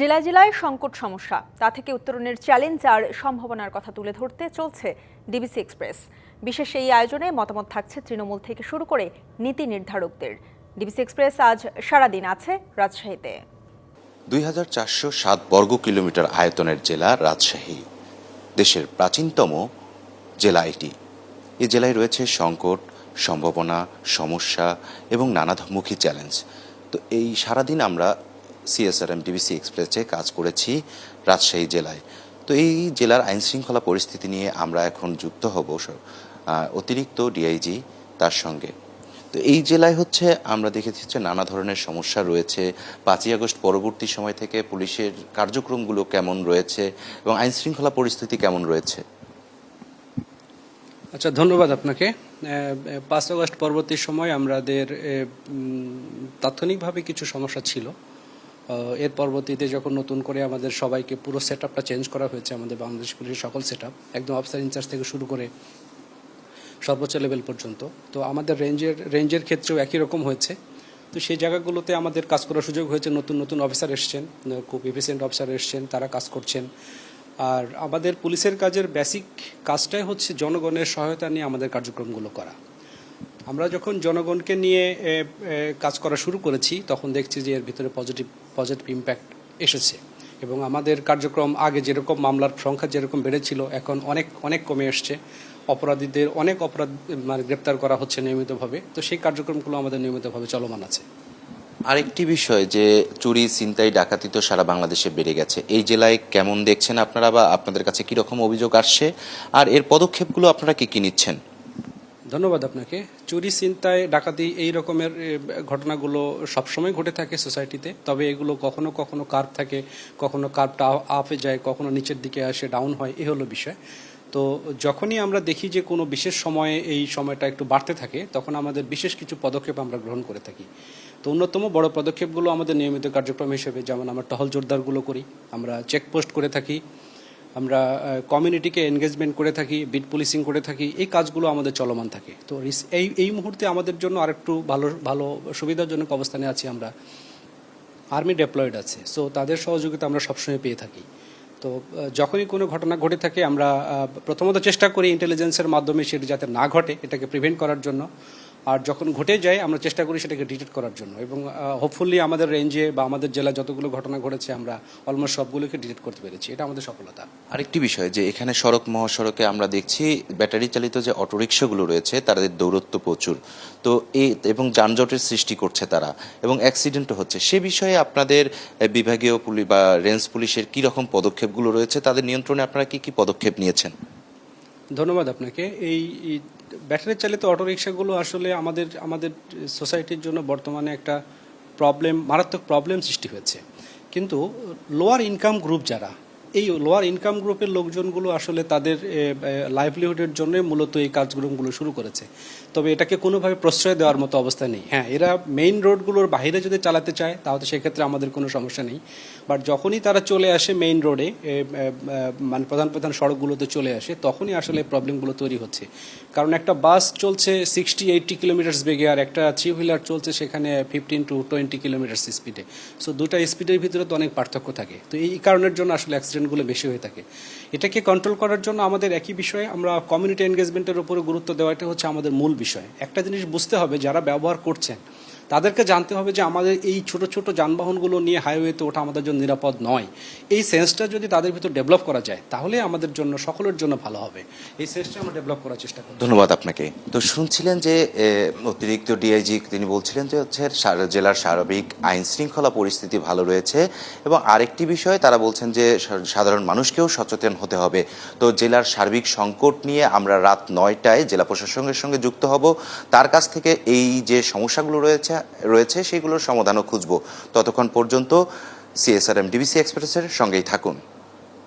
জেলায় জেলায় সংকট সমস্যা। তা থেকে উত্তরণের চ্যালেঞ্জ আর সম্ভাবনার কথা তুলে ধরতে চলছে ডিবিসি এক্সপ্রেস বিশেষ এই আয়োজনে মতামত থাকছে তৃণমূল থেকে শুরু করে নীতি নির্ধারকদের। ডিবিসি এক্সপ্রেস আজ সারাদিন আছে রাজশাহীতে। দুই হাজার চারশো সাত বর্গ কিলোমিটার আয়তনের জেলা রাজশাহী। দেশের প্রাচীনতম জেলা এটি। এ জেলায় রয়েছে সংকট, সম্ভাবনা, সমস্যা এবং নানামুখী চ্যালেঞ্জ তো এই সারাদিন আমরা সিএসআরএম ডিবিসি এক্সপ্রেসে কাজ করেছি রাজশাহী জেলায়। তো এই জেলার আইন শৃঙ্খলা পরিস্থিতি নিয়ে আমরা এখন যুক্ত হব অতিরিক্ত ডিআইজি তার সঙ্গে। তো এই জেলায় হচ্ছে আমরা দেখেছি যে নানা ধরনের সমস্যা রয়েছে। পাঁচই আগস্ট পরবর্তী সময় থেকে পুলিশের কার্যক্রমগুলো কেমন রয়েছে এবং আইন শৃঙ্খলা পরিস্থিতি কেমন রয়েছে? আচ্ছা ধন্যবাদ আপনাকে। পাঁচ আগস্ট পরবর্তী সময় আমাদের তাৎক্ষণিকভাবে কিছু সমস্যা ছিল। এর পরবর্তীতে যখন নতুন করে আমাদের সবাইকে পুরো সেট আপটা চেঞ্জ করা হয়েছে, আমাদের বাংলাদেশ পুলিশের সকল সেট আপ একদম অফিসার ইনচার্জ থেকে শুরু করে সর্বোচ্চ লেভেল পর্যন্ত। তো আমাদের রেঞ্জের রেঞ্জের ক্ষেত্রেও একই রকম হয়েছে। তো সেই জায়গাগুলোতে আমাদের কাজ করার সুযোগ হয়েছে, নতুন নতুন অফিসার এসছেন খুব এফিসিয়েন্ট অফিসার এসছেন, তারা কাজ করছেন। আর আমাদের পুলিশের কাজের বেসিক কাজটাই হচ্ছে জনগণের সহায়তা নিয়ে আমাদের কার্যক্রমগুলো করা। আমরা যখন জনগণকে নিয়ে কাজ করা শুরু করেছি, তখন দেখছি যে এর ভিতরে পজিটিভ পজিটিভ ইম্প্যাক্ট এসেছে। এবং আমাদের কার্যক্রম আগে যেরকম মামলার সংখ্যা যেরকম বেড়েছিল, এখন অনেক অনেক কমে আসছে অপরাধীদের অনেক অপরাধ মানে গ্রেপ্তার করা হচ্ছে নিয়মিতভাবে। তো সেই কার্যক্রমগুলো আমাদের নিয়মিতভাবে চলমান আছে। আরেকটি বিষয় যে চুরি, ছিনতাই, ডাকাতি তো সারা বাংলাদেশে বেড়ে গেছে। এই জেলায় কেমন দেখছেন আপনারা বা আপনাদের কাছে কি রকম অভিযোগ আসছে? আর এর পদক্ষেপগুলো আপনারা কি কি নিচ্ছেন? ধন্যবাদ আপনাকে। চুরি চিন্তায় ডাকাতি এই রকমের ঘটনাগুলো সবসময় ঘটে থাকে সোসাইটিতে। তবে এগুলো কখনো কখনো কার্ভ থাকে, কখনো কার্ভটা আপে যায়, কখনো নিচের দিকে আসে ডাউন হয়, এ হলো বিষয়। তো যখনই আমরা দেখি যে কোনো বিশেষ সময়ে এই সময়টা একটু বাড়তে থাকে, তখন আমাদের বিশেষ কিছু পদক্ষেপ আমরা গ্রহণ করে থাকি। তো অন্যতম বড় পদক্ষেপগুলো আমাদের নিয়মিত কার্যক্রম হিসেবে, যেমন আমরা টহল জোরদারগুলো করি, আমরা চেকপোস্ট করে থাকি আমরা কমিউনিটিকে এনগেজমেন্ট করে থাকি বিট পুলিশিং করে থাকি, এই কাজগুলো আমাদের চলমান থাকে। তো এই এই মুহূর্তে আমাদের জন্য আরেকটু ভালো ভালো সুবিধাজনক অবস্থানে আছি আমরা। আর্মি ডেপ্লয়েড আছে সো তাদের সহযোগিতা আমরা সবসময় পেয়ে থাকি। তো যখনই কোনো ঘটনা ঘটে থাকে, আমরা প্রথমত চেষ্টা করি ইন্টেলিজেন্সের মাধ্যমে সেটি যাতে না ঘটে, এটাকে প্রিভেন্ট করার জন্য। আর যখন ঘটে যায়, আমরা চেষ্টা করি সেটাকে ডিটেক্ট করার জন্য। এবং হোপফুলি আমাদের রেঞ্জে বা আমাদের জেলায় যতগুলো ঘটনা ঘটেছে, আমরা অলমোস্ট সবগুলোকে ডিটেক্ট করতে পেরেছি। এটা আমাদের সফলতা। আরেকটি বিষয়, যে এখানে সড়ক, মহাসড়কে আমরা দেখছি ব্যাটারি চালিত যে অটোরিকশাগুলো রয়েছে, তাদের দৌরত্ব প্রচুর। তো এই এবং যানজটের সৃষ্টি করছে তারা, এবং অ্যাক্সিডেন্টও হচ্ছে। সে বিষয়ে আপনাদের বিভাগীয় পুলিশ বা রেঞ্জ পুলিশের কী রকম পদক্ষেপগুলো রয়েছে, তাদের নিয়ন্ত্রণে আপনারা কি কি পদক্ষেপ নিয়েছেন? ধন্যবাদ আপনাকে। এই ব্যাটারি চালিত অটোরিকশাগুলো আসলে আমাদের আমাদের সোসাইটির জন্য বর্তমানে একটা প্রবলেম, মারাত্মক প্রবলেম সৃষ্টি হয়েছে। কিন্তু লোয়ার ইনকাম গ্রুপ যারা এই লোয়ার ইনকাম গ্রুপের লোকজনগুলো আসলে তাদের লাইভলিহুডের জন্য মূলত এই কাজগুলোগুলো শুরু করেছে। তবে এটাকে কোনোভাবে প্রশ্রয় দেওয়ার মতো অবস্থা নেই। হ্যাঁ এরা মেইন রোডগুলোর বাইরে যদি চালাতে চায়, তাহলে সেক্ষেত্রে আমাদের কোনো সমস্যা নেই। বাট যখনই তারা চলে আসে মেইন রোডে মানে প্রধান প্রধান সড়কগুলোতে চলে আসে, তখনই আসলে প্রবলেমগুলো তৈরি হচ্ছে। কারণ একটা বাস চলছে সিক্সটি এইটটি কিলোমিটার্স বেগে, আর একটা থ্রি হুইলার চলছে সেখানে ফিফটিন টু টোয়েন্টি কিলোমিটার্স স্পিডে সো দুটা স্পিডের ভিতরে তো অনেক পার্থক্য থাকে। তো এই কারণের জন্য আসলে অ্যাক্সিডেন্টগুলো বেশি হয়ে থাকে। এটাকে কন্ট্রোল করার জন্য আমাদের একই বিষয়ে আমরা কমিউনিটি এনগেজমেন্টের উপরে গুরুত্ব দেওয়াটা হচ্ছে আমাদের মূল বিষয়। একটা জিনিস বুঝতে হবে, যারা ব্যবহার করছেন তাদেরকে জানতে হবে যে আমাদের এই ছোট ছোট যানবাহনগুলো নিয়ে হাইওয়েতে ওঠা আমাদের জন্য নিরাপদ নয়। এই সেন্সটা যদি তাদের ভিতর ডেভেলপ করা যায়, তাহলে আমাদের জন্য, সকলের জন্য ভালো হবে। এই সেন্সটা আমরা ডেভেলপ করার চেষ্টা করি ধন্যবাদ আপনাকে। তো শুনছিলেন যে অতিরিক্ত ডিআইজি তিনি বলছিলেন যে, হচ্ছে জেলার স্বাভাবিক আইন শৃঙ্খলা পরিস্থিতি ভালো রয়েছে এবং আরেকটি বিষয়, তারা বলছেন যে সাধারণ মানুষকেও সচেতন হতে হবে। তো জেলার সার্বিক সংকট নিয়ে আমরা রাত নয়টায় জেলা প্রশাসনের সঙ্গে যুক্ত হব। তার কাছ থেকে এই যে সমস্যাগুলো রয়েছে রয়েছে সেগুলোর সমাধানও খুঁজব। ততক্ষণ পর্যন্ত সিএসআরএম ডিবিসি এক্সপ্রেসের সঙ্গেই থাকুন।